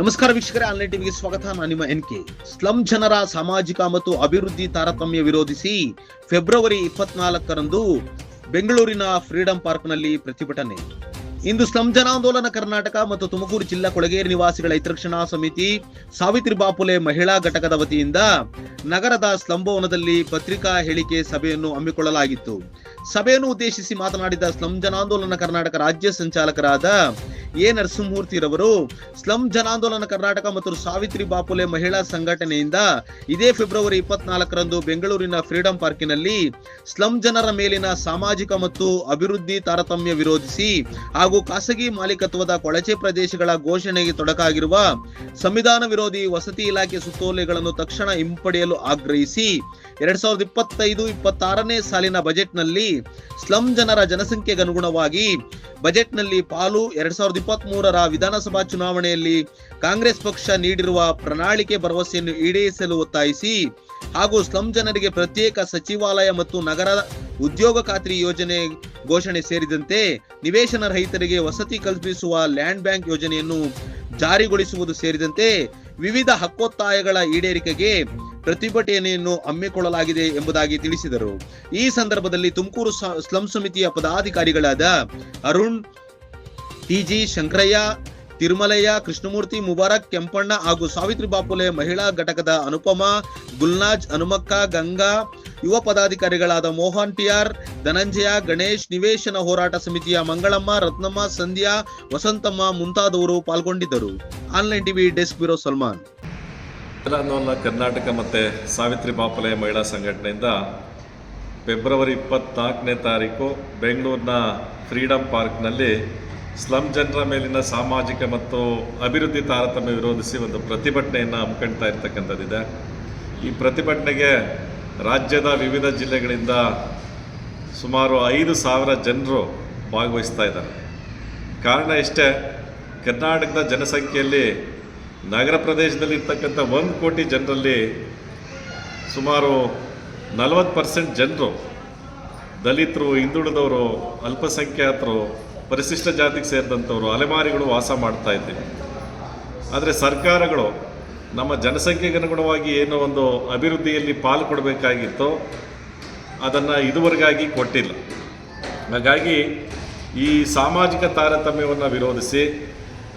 ನಮಸ್ಕಾರ ವೀಕ್ಷಕರೇ, ಆನ್ಲೈನ್ ಟಿವಿಗೆ ಸ್ವಾಗತ. ನಾನು ನಿಮ್ಮ ಎನ್ ಕೆ. ಸ್ಲಂ ಜನರ ಸಾಮಾಜಿಕ ಮತ್ತು ಅಭಿವೃದ್ಧಿ ತಾರತಮ್ಯ ವಿರೋಧಿಸಿ ಫೆಬ್ರವರಿ ಇಪ್ಪತ್ನಾಲ್ಕರಂದು ಬೆಂಗಳೂರಿನ ಫ್ರೀಡಂ ಪಾರ್ಕ್ನಲ್ಲಿ ಪ್ರತಿಭಟನೆ. ಇಂದು ಸ್ಲಂ ಜನಾಂದೋಲನ ಕರ್ನಾಟಕ ಮತ್ತು ತುಮಕೂರು ಜಿಲ್ಲಾ ಕೊಳಗೇರಿ ನಿವಾಸಿಗಳ ಹಿತರಕ್ಷಣಾ ಸಮಿತಿ ಸಾವಿತ್ರಿ ಬಾಪುಲೆ ಮಹಿಳಾ ಘಟಕದ ವತಿಯಿಂದ ನಗರದ ಸ್ಲಂ ಭವನದಲ್ಲಿ ಪತ್ರಿಕಾ ಹೇಳಿಕೆ ಸಭೆಯನ್ನು ಹಮ್ಮಿಕೊಳ್ಳಲಾಗಿತ್ತು. ಸಭೆಯನ್ನು ಉದ್ದೇಶಿಸಿ ಮಾತನಾಡಿದ ಸ್ಲಂ ಜನಾಂದೋಲನ ಕರ್ನಾಟಕ ರಾಜ್ಯ ಸಂಚಾಲಕರಾದ ಎ ನರಸಿಂಹಮೂರ್ತಿರವರು ಸ್ಲಂ ಜನಾಂದೋಲನ ಕರ್ನಾಟಕ ಮತ್ತು ಸಾವಿತ್ರಿ ಬಾಪುಲೆ ಮಹಿಳಾ ಸಂಘಟನೆಯಿಂದ ಇದೇ ಫೆಬ್ರವರಿ ಇಪ್ಪತ್ನಾಲ್ಕರಂದು ಬೆಂಗಳೂರಿನ ಫ್ರೀಡಂ ಪಾರ್ಕಿನಲ್ಲಿ ಸ್ಲಂ ಜನರ ಮೇಲಿನ ಸಾಮಾಜಿಕ ಮತ್ತು ಅಭಿವೃದ್ಧಿ ತಾರತಮ್ಯ ವಿರೋಧಿಸಿ ಹಾಗೂ ಖಾಸಗಿ ಮಾಲೀಕತ್ವದ ಕೊಳಚೆ ಪ್ರದೇಶಗಳ ಘೋಷಣೆಗೆ ತೊಡಕಾಗಿರುವ ಸಂವಿಧಾನ ವಿರೋಧಿ ವಸತಿ ಇಲಾಖೆ ಸುತ್ತೋಲೆಗಳನ್ನು ತಕ್ಷಣ ಹಿಂಪಡೆಯಲು ಆಗ್ರಹಿಸಿ ಎರಡ್ ಸಾವಿರದ ಇಪ್ಪತ್ತೈದು ಇಪ್ಪತ್ತಾರನೇ ಸಾಲಿನ ಬಜೆಟ್ನಲ್ಲಿ ಸ್ಲಂ ಜನರ ಜನಸಂಖ್ಯೆಗೆ ಅನುಗುಣವಾಗಿ ಬಜೆಟ್ನಲ್ಲಿ ಪಾಲು ಎರಡ್ ಸಾವಿರದ ಇಪ್ಪತ್ತ್ ಮೂರರ ವಿಧಾನಸಭಾ ಚುನಾವಣೆಯಲ್ಲಿ ಕಾಂಗ್ರೆಸ್ ಪಕ್ಷ ನೀಡಿರುವ ಪ್ರಣಾಳಿಕೆ ಭರವಸೆಯನ್ನು ಈಡೇರಿಸಲು ಒತ್ತಾಯಿಸಿ ಹಾಗೂ ಸ್ಲಂ ಜನರಿಗೆ ಪ್ರತ್ಯೇಕ ಸಚಿವಾಲಯ ಮತ್ತು ನಗರ ಉದ್ಯೋಗ ಖಾತ್ರಿ ಯೋಜನೆ ಘೋಷಣೆ ಸೇರಿದಂತೆ ನಿವೇಶನ ರಹಿತರಿಗೆ ವಸತಿ ಕಲ್ಪಿಸುವ ಲ್ಯಾಂಡ್ ಬ್ಯಾಂಕ್ ಯೋಜನೆಯನ್ನು ಜಾರಿಗೊಳಿಸುವುದು ಸೇರಿದಂತೆ ವಿವಿಧ ಹಕ್ಕೊತ್ತಾಯಗಳ ಈಡೇರಿಕೆಗೆ ಪ್ರತಿಭಟನೆಯನ್ನು ಹಮ್ಮಿಕೊಳ್ಳಲಾಗಿದೆ ಎಂಬುದಾಗಿ ತಿಳಿಸಿದರು. ಈ ಸಂದರ್ಭದಲ್ಲಿ ತುಮಕೂರು ಸ್ಲಂ ಸಮಿತಿಯ ಪದಾಧಿಕಾರಿಗಳಾದ ಅರುಣ್, ಟಿಜಿ ಶಂಕರಯ್ಯ, ತಿರುಮಲಯ್ಯ, ಕೃಷ್ಣಮೂರ್ತಿ ಮುಬಾರಕ್, ಕೆಂಪಣ್ಣ ಹಾಗೂ ಸಾವಿತ್ರಿ ಬಾಪುಲೆ ಮಹಿಳಾ ಘಟಕದ ಅನುಪಮ, ಗುಲ್ನಾಜ್, ಹನುಮಕ್ಕ, ಗಂಗಾ, ಯುವ ಪದಾಧಿಕಾರಿಗಳಾದ ಮೋಹನ್ ಟಿಆರ್ ಧನಂಜಯ, ಗಣೇಶ್, ನಿವೇಶನ ಹೋರಾಟ ಸಮಿತಿಯ ಮಂಗಳಮ್ಮ, ರತ್ನಮ್ಮ, ಸಂಧ್ಯಾ, ವಸಂತಮ್ಮ ಮುಂತಾದವರು ಪಾಲ್ಗೊಂಡಿದ್ದರು. Online TV desk bureau Salman. Andolana Karnataka ಮತ್ತು ಸಾವಿತ್ರಿ ಬಾಪಲೆ ಮಹಿಳಾ ಸಂಘಟನೆಯಿಂದ ಫೆಬ್ರವರಿ ಇಪ್ಪತ್ನಾಲ್ಕನೇ ತಾರೀಕು ಬೆಂಗಳೂರಿನ ಫ್ರೀಡಂ ಪಾರ್ಕ್ನಲ್ಲಿ ಸ್ಲಮ್ ಜನರ ಮೇಲಿನ ಸಾಮಾಜಿಕ ಮತ್ತು ಅಭಿವೃದ್ಧಿ ತಾರತಮ್ಯ ವಿರೋಧಿಸಿ ಒಂದು ಪ್ರತಿಭಟನೆಯನ್ನು ಹಮ್ಮಿಕೊಳ್ತಾ ಇರ್ತಕ್ಕಂಥದ್ದಿದೆ. ಈ ಪ್ರತಿಭಟನೆಗೆ ರಾಜ್ಯದ ವಿವಿಧ ಜಿಲ್ಲೆಗಳಿಂದ ಸುಮಾರು ಐದು ಸಾವಿರ ಜನರು ಭಾಗವಹಿಸ್ತಾ ಇದ್ದಾರೆ. ಕಾರಣ ಇಷ್ಟೇ, ಕರ್ನಾಟಕದ ಜನಸಂಖ್ಯೆಯಲ್ಲಿ ನಗರ ಪ್ರದೇಶದಲ್ಲಿ ಇರ್ತಕ್ಕಂಥ ಒಂದು ಕೋಟಿ ಜನರಲ್ಲಿ ಸುಮಾರು ನಲವತ್ತು ಪರ್ಸೆಂಟ್ ಜನರು ದಲಿತರು, ಹಿಂದುಳಿದವರು, ಅಲ್ಪಸಂಖ್ಯಾತರು, ಪರಿಶಿಷ್ಟ ಜಾತಿಗೆ ಸೇರಿದಂಥವರು, ಅಲೆಮಾರಿಗಳು ವಾಸ ಮಾಡ್ತಾ ಇದ್ದೀವಿ. ಆದರೆ ಸರ್ಕಾರಗಳು ನಮ್ಮ ಜನಸಂಖ್ಯೆಗೆ ಅನುಗುಣವಾಗಿ ಏನೋ ಒಂದು ಅಭಿವೃದ್ಧಿಯಲ್ಲಿ ಪಾಲು ಕೊಡಬೇಕಾಗಿತ್ತೋ ಅದನ್ನು ಇದುವರೆಗಾಗಿ ಕೊಟ್ಟಿಲ್ಲ. ಹಾಗಾಗಿ ಈ ಸಾಮಾಜಿಕ ತಾರತಮ್ಯವನ್ನು ವಿರೋಧಿಸಿ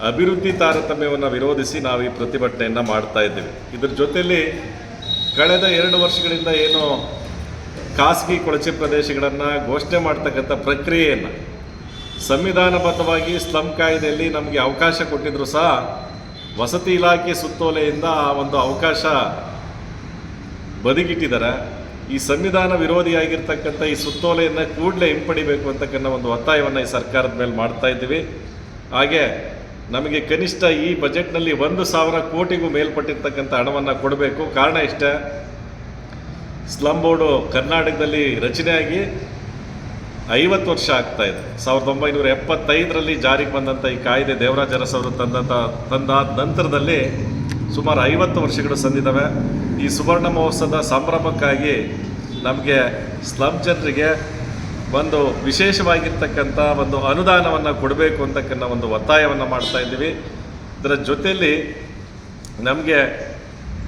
ಅಭಿವೃದ್ಧಿ ತಾರತಮ್ಯವನ್ನು ವಿರೋಧಿಸಿ ನಾವು ಈ ಪ್ರತಿಭಟನೆಯನ್ನು ಮಾಡ್ತಾ ಇದ್ದೇವೆ. ಇದರ ಜೊತೆಯಲ್ಲಿ ಕಳೆದ ಎರಡು ವರ್ಷಗಳಿಂದ ಏನು ಖಾಸಗಿ ಕೊಳಚೆ ಪ್ರದೇಶಗಳನ್ನು ಘೋಷಣೆ ಮಾಡ್ತಕ್ಕಂಥ ಪ್ರಕ್ರಿಯೆಯನ್ನು ಸಂವಿಧಾನಬದ್ಧವಾಗಿ ಸ್ಲಮ್ ಕಾಯ್ದೆಯಲ್ಲಿ ನಮಗೆ ಅವಕಾಶ ಕೊಟ್ಟಿದ್ರು ಸಹ ವಸತಿ ಇಲಾಖೆ ಸುತ್ತೋಲೆಯಿಂದ ಆ ಒಂದು ಅವಕಾಶ ಬದಿಗಿಟ್ಟಿದ್ದಾರೆ. ಈ ಸಂವಿಧಾನ ವಿರೋಧಿಯಾಗಿರ್ತಕ್ಕಂಥ ಈ ಸುತ್ತೋಲೆಯನ್ನು ಕೂಡಲೇ ಹಿಂಪಡಿಬೇಕು ಅಂತಕ್ಕಂಥ ಒಂದು ಒತ್ತಾಯವನ್ನು ಈ ಸರ್ಕಾರದ ಮೇಲೆ ಮಾಡ್ತಾ ಇದ್ದೀವಿ. ಹಾಗೆ ನಮಗೆ ಕನಿಷ್ಠ ಈ ಬಜೆಟ್ನಲ್ಲಿ ಒಂದು ಸಾವಿರ ಕೋಟಿಗೂ ಮೇಲ್ಪಟ್ಟಿರ್ತಕ್ಕಂಥ ಹಣವನ್ನು ಕೊಡಬೇಕು. ಕಾರಣ ಇಷ್ಟೇ. ಸ್ಲಂ ಬೋರ್ಡು ಕರ್ನಾಟಕದಲ್ಲಿ ರಚನೆಯಾಗಿ ಐವತ್ತು ವರ್ಷ ಆಗ್ತಾ ಇದೆ. ಸಾವಿರದ ಒಂಬೈನೂರ ಎಪ್ಪತ್ತೈದರಲ್ಲಿ ಜಾರಿಗೆ ಬಂದಂಥ ಈ ಕಾಯ್ದೆ ದೇವರಾಜ ಅರಸ್ ಅವರು ತಂದಂಥ ತಂದಾದ ನಂತರದಲ್ಲಿ ಸುಮಾರು ಐವತ್ತು ವರ್ಷಗಳು ಸಂದಿದ್ದಾವೆ. ಈ ಸುವರ್ಣ ಮಹೋತ್ಸವದ ಸಂಭ್ರಮಕ್ಕಾಗಿ ನಮಗೆ ಸ್ಲಂ ಜನರಿಗೆ ಒಂದು ವಿಶೇಷವಾಗಿರ್ತಕ್ಕಂಥ ಒಂದು ಅನುದಾನವನ್ನು ಕೊಡಬೇಕು ಅಂತಕ್ಕಂಥ ಒಂದು ಒತ್ತಾಯವನ್ನು ಮಾಡ್ತಾ ಇದ್ದೀವಿ. ಇದರ ಜೊತೆಯಲ್ಲಿ ನಮಗೆ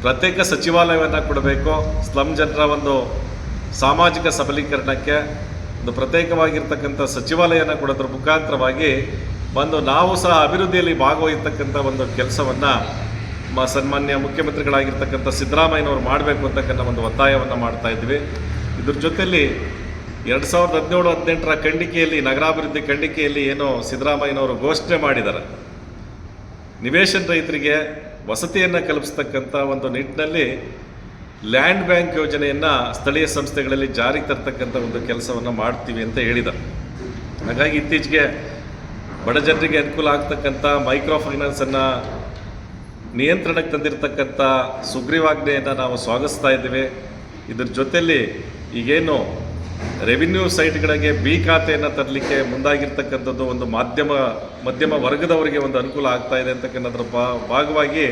ಪ್ರತ್ಯೇಕ ಸಚಿವಾಲಯವನ್ನು ಕೊಡಬೇಕು. ಸ್ಲಮ್ ಜನರ ಒಂದು ಸಾಮಾಜಿಕ ಸಬಲೀಕರಣಕ್ಕೆ ಒಂದು ಪ್ರತ್ಯೇಕವಾಗಿರ್ತಕ್ಕಂಥ ಸಚಿವಾಲಯನ ಕೊಡೋದ್ರ ಮುಖಾಂತರವಾಗಿ ಒಂದು ನಾವು ಸಹ ಅಭಿವೃದ್ಧಿಯಲ್ಲಿ ಭಾಗವಹಿಸ್ತಕ್ಕಂಥ ಒಂದು ಕೆಲಸವನ್ನು ಮ ಸನ್ಮಾನ್ಯ ಮುಖ್ಯಮಂತ್ರಿಗಳಾಗಿರ್ತಕ್ಕಂಥ ಸಿದ್ದರಾಮಯ್ಯನವರು ಮಾಡಬೇಕು ಅಂತಕ್ಕಂಥ ಒಂದು ಒತ್ತಾಯವನ್ನು ಮಾಡ್ತಾ ಇದ್ವಿ ಇದ್ರ ಜೊತೆಯಲ್ಲಿ ಎರಡು ಸಾವಿರದ ಹದಿನೇಳು, ಹದಿನೆಂಟರ ಖಂಡಿಕೆಯಲ್ಲಿ, ನಗರಾಭಿವೃದ್ಧಿ ಖಂಡಿಕೆಯಲ್ಲಿ ಏನೋ ಸಿದ್ದರಾಮಯ್ಯನವರು ಘೋಷಣೆ ಮಾಡಿದ್ದಾರೆ. ನಿವೇಶನ ರೈತರಿಗೆ ವಸತಿಯನ್ನು ಕಲ್ಪಿಸ್ತಕ್ಕಂಥ ಒಂದು ನಿಟ್ಟಿನಲ್ಲಿ ಲ್ಯಾಂಡ್ ಬ್ಯಾಂಕ್ ಯೋಜನೆಯನ್ನು ಸ್ಥಳೀಯ ಸಂಸ್ಥೆಗಳಲ್ಲಿ ಜಾರಿಗೆ ತರ್ತಕ್ಕಂಥ ಒಂದು ಕೆಲಸವನ್ನು ಮಾಡ್ತೀವಿ ಅಂತ ಹೇಳಿದ್ದಾರೆ. ಹಾಗಾಗಿ ಇತ್ತೀಚೆಗೆ ಬಡ ಜನರಿಗೆ ಅನುಕೂಲ ಆಗ್ತಕ್ಕಂಥ ಮೈಕ್ರೋ ಫೈನಾನ್ಸನ್ನು ನಿಯಂತ್ರಣಕ್ಕೆ ತಂದಿರತಕ್ಕಂಥ ಸುಗ್ರೀವಾಜ್ಞೆಯನ್ನು ನಾವು ಸ್ವಾಗತಿಸ್ತಾ ಇದ್ದೀವಿ. ಇದ್ರ ಜೊತೆಯಲ್ಲಿ ಈಗೇನು ರೆವಿನ್ಯೂ ಸೈಟ್ಗಳಿಗೆ ಬಿ ಖಾತೆಯನ್ನು ತರಲಿಕ್ಕೆ ಮುಂದಾಗಿರ್ತಕ್ಕಂಥದ್ದು ಒಂದು ಮಾಧ್ಯಮ, ಮಧ್ಯಮ ವರ್ಗದವರಿಗೆ ಒಂದು ಅನುಕೂಲ ಆಗ್ತಾ ಇದೆ ಅಂತಕ್ಕಂಥದ್ರ ಭಾಗವಾಗಿ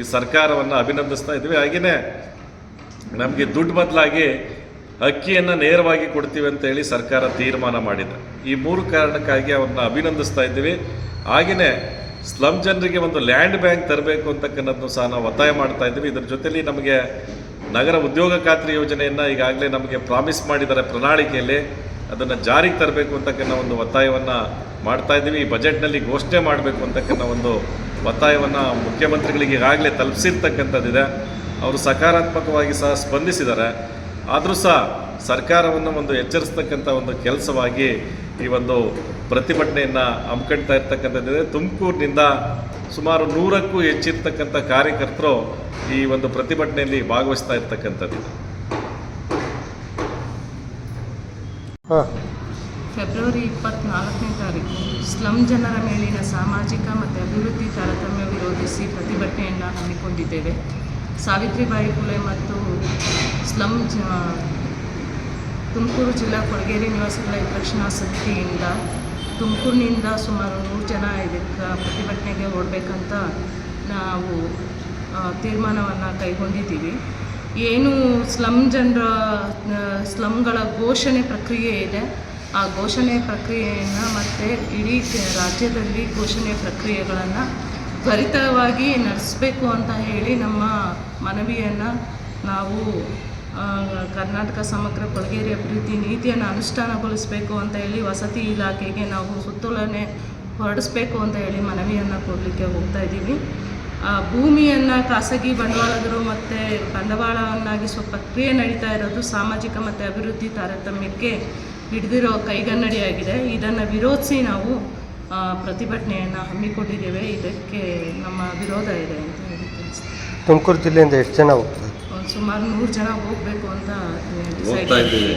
ಈ ಸರ್ಕಾರವನ್ನು ಅಭಿನಂದಿಸ್ತಾ ಇದ್ದೀವಿ ಹಾಗೆಯೇ ನಮಗೆ ದುಡ್ಡು ಬದಲಾಗಿ ಅಕ್ಕಿಯನ್ನು ನೇರವಾಗಿ ಕೊಡ್ತೀವಿ ಅಂತೇಳಿ ಸರ್ಕಾರ ತೀರ್ಮಾನ ಮಾಡಿದೆ. ಈ ಮೂರು ಕಾರಣಕ್ಕಾಗಿ ಅವ್ರನ್ನ ಅಭಿನಂದಿಸ್ತಾ ಇದ್ದೀವಿ ಹಾಗೆಯೇ ಸ್ಲಮ್ ಜನರಿಗೆ ಒಂದು ಲ್ಯಾಂಡ್ ಬ್ಯಾಂಕ್ ತರಬೇಕು ಅಂತಕ್ಕಂಥದ್ದು ಸಹ ನಾವು ಒತ್ತಾಯ ಮಾಡ್ತಾ ಇದ್ದೀವಿ ಇದರ ಜೊತೆಯಲ್ಲಿ ನಮಗೆ ನಗರ ಉದ್ಯೋಗ ಖಾತ್ರಿ ಯೋಜನೆಯನ್ನು ಈಗಾಗಲೇ ನಮಗೆ ಪ್ರಾಮಿಸ್ ಮಾಡಿದ್ದಾರೆ ಪ್ರಣಾಳಿಕೆಯಲ್ಲಿ. ಅದನ್ನು ಜಾರಿಗೆ ತರಬೇಕು ಅಂತಕ್ಕಂಥ ಒಂದು ಒತ್ತಾಯವನ್ನು ಮಾಡ್ತಾ ಇದ್ದೀವಿ. ಈ ಬಜೆಟ್ನಲ್ಲಿ ಘೋಷಣೆ ಮಾಡಬೇಕು ಅಂತಕ್ಕಂಥ ಒಂದು ಒತ್ತಾಯವನ್ನು ಮುಖ್ಯಮಂತ್ರಿಗಳಿಗೆ ಈಗಾಗಲೇ ತಲುಪಿಸಿರ್ತಕ್ಕಂಥದ್ದಿದೆ. ಅವರು ಸಕಾರಾತ್ಮಕವಾಗಿ ಸಹ ಸ್ಪಂದಿಸಿದ್ದಾರೆ. ಆದರೂ ಸಹ ಸರ್ಕಾರವನ್ನು ಒಂದು ಎಚ್ಚರಿಸ್ತಕ್ಕಂಥ ಒಂದು ಕೆಲಸವಾಗಿ ಈ ಒಂದು ಪ್ರತಿಭಟನೆಯನ್ನು ಹಮ್ಮಿಕೊಳ್ತಾ ಇರ್ತಕ್ಕಂಥದ್ದಿದೆ ತುಮಕೂರಿನಿಂದ ಸುಮಾರು ನೂರಕ್ಕೂ ಹೆಚ್ಚಿರ್ತಕ್ಕಂಥ ಕಾರ್ಯಕರ್ತರು ಈ ಒಂದು ಪ್ರತಿಭಟನೆಯಲ್ಲಿ ಭಾಗವಹಿಸ್ತಾ ಇರ್ತಕ್ಕಂಥದ್ದಿದೆ ಹಾಂ. ಫೆಬ್ರವರಿ ಇಪ್ಪತ್ನಾಲ್ಕನೇ ತಾರೀಕು ಸ್ಲಮ್ ಜನರ ಮೇಲಿನ ಸಾಮಾಜಿಕ ಮತ್ತು ಅಭಿವೃದ್ಧಿ ತಾರತಮ್ಯ ವಿರೋಧಿಸಿ ಪ್ರತಿಭಟನೆಯನ್ನು ಹಮ್ಮಿಕೊಂಡಿದ್ದೇವೆ. ಸಾವಿತ್ರಿಬಾಯಿ ಫುಲೆ ಮತ್ತು ಸ್ಲಮ್ ಜ ತುಮಕೂರು ಜಿಲ್ಲಾ ಕೊಳಗೇರಿ ನಿವಾಸಿಗಳ ಹಿತರಕ್ಷಣಾ ಸಮಿತಿಯಿಂದ ತುಮಕೂರಿನಿಂದ ಸುಮಾರು ನೂರು ಜನ ಇದಕ್ಕೆ ಪ್ರತಿಭಟನೆಗೆ ಓಡಬೇಕಂತ ನಾವು ತೀರ್ಮಾನವನ್ನು ಕೈಗೊಂಡಿದ್ದೀವಿ. ಏನು ಸ್ಲಮ್ ಜನರ ಸ್ಲಮ್ಗಳ ಘೋಷಣೆ ಪ್ರಕ್ರಿಯೆ ಇದೆ. ಆ ಘೋಷಣೆ ಪ್ರಕ್ರಿಯೆಯನ್ನು ಮತ್ತು ಇಡೀ ರಾಜ್ಯದಲ್ಲಿ ಘೋಷಣೆ ಪ್ರಕ್ರಿಯೆಗಳನ್ನು ತ್ವರಿತವಾಗಿ ನಡೆಸಬೇಕು ಅಂತ ಹೇಳಿ ನಮ್ಮ ಮನವಿಯನ್ನು ನಾವು ಕರ್ನಾಟಕ ಸಮಗ್ರ ಕೊಳಗೇರಿ ಅಭಿವೃದ್ಧಿ ನೀತಿಯನ್ನು ಅನುಷ್ಠಾನಗೊಳಿಸಬೇಕು ಅಂತ ಹೇಳಿ ವಸತಿ ಇಲಾಖೆಗೆ ನಾವು ಸುತ್ತೋಲನೆ ಹೊರಡಿಸ್ಬೇಕು ಅಂತ ಹೇಳಿ ಮನವಿಯನ್ನು ಕೊಡಲಿಕ್ಕೆ ಹೋಗ್ತಾ ಇದ್ದೀವಿ. ಭೂಮಿಯನ್ನು ಖಾಸಗಿ ಬಂಡವಾಳದರು ಮತ್ತು ಬಂಡವಾಳವನ್ನಾಗಿಸುವ ಪ್ರಕ್ರಿಯೆ ನಡೀತಾ ಇರೋದು ಸಾಮಾಜಿಕ ಮತ್ತು ಅಭಿವೃದ್ಧಿ ತಾರತಮ್ಯಕ್ಕೆ ಹಿಡಿದಿರೋ ಕೈಗನ್ನಡಿಯಾಗಿದೆ. ಇದನ್ನು ವಿರೋಧಿಸಿ ನಾವು ಪ್ರತಿಭಟನೆಯನ್ನು ಹಮ್ಮಿಕೊಂಡಿದ್ದೇವೆ. ಇದಕ್ಕೆ ನಮ್ಮ ವಿರೋಧ ಇದೆ ಅಂತ ಹೇಳಿ ತುಮಕೂರು ಜಿಲ್ಲೆಯಿಂದ ಎಷ್ಟು ಜನ ಹೋಗ್ತಾರೆ? ಸುಮಾರು ನೂರು ಜನ ಹೋಗಬೇಕು ಅಂತ ಡಿಸೈಡ್ ಹೋಗ್ತಾ ಇದ್ದೀವಿ.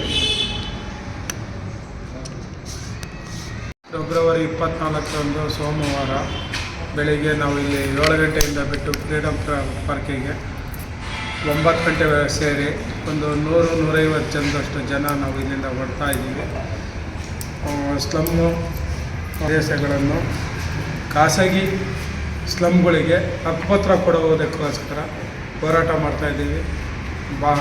ಫೆಬ್ರವರಿ ಇಪ್ಪತ್ನಾಲ್ಕರಂದು ಸೋಮವಾರ ಬೆಳಿಗ್ಗೆ ನಾವು ಇಲ್ಲಿ ಏಳು ಗಂಟೆಯಿಂದ ಬಿಟ್ಟು ಫ್ರೀಡಮ್ ಪಾರ್ಕಿಗೆ ಒಂಬತ್ತು ಗಂಟೆ ಸೇರಿ ಒಂದು ನೂರು ನೂರೈವತ್ತು ಜನದಷ್ಟು ಜನ ನಾವು ಇಲ್ಲಿಂದ ಹೊರಡ್ತಾ ಇದ್ದೀವಿ. ಸ್ಲಮ್ಮು ಪ್ರದೇಶಗಳನ್ನು ಖಾಸಗಿ ಸ್ಲಮ್ಗಳಿಗೆ ಹಕ್ಕುಪತ್ರ ಕೊಡುವುದಕ್ಕೋಸ್ಕರ ಹೋರಾಟ ಮಾಡ್ತಾಯಿದ್ದೀವಿ ಬಾ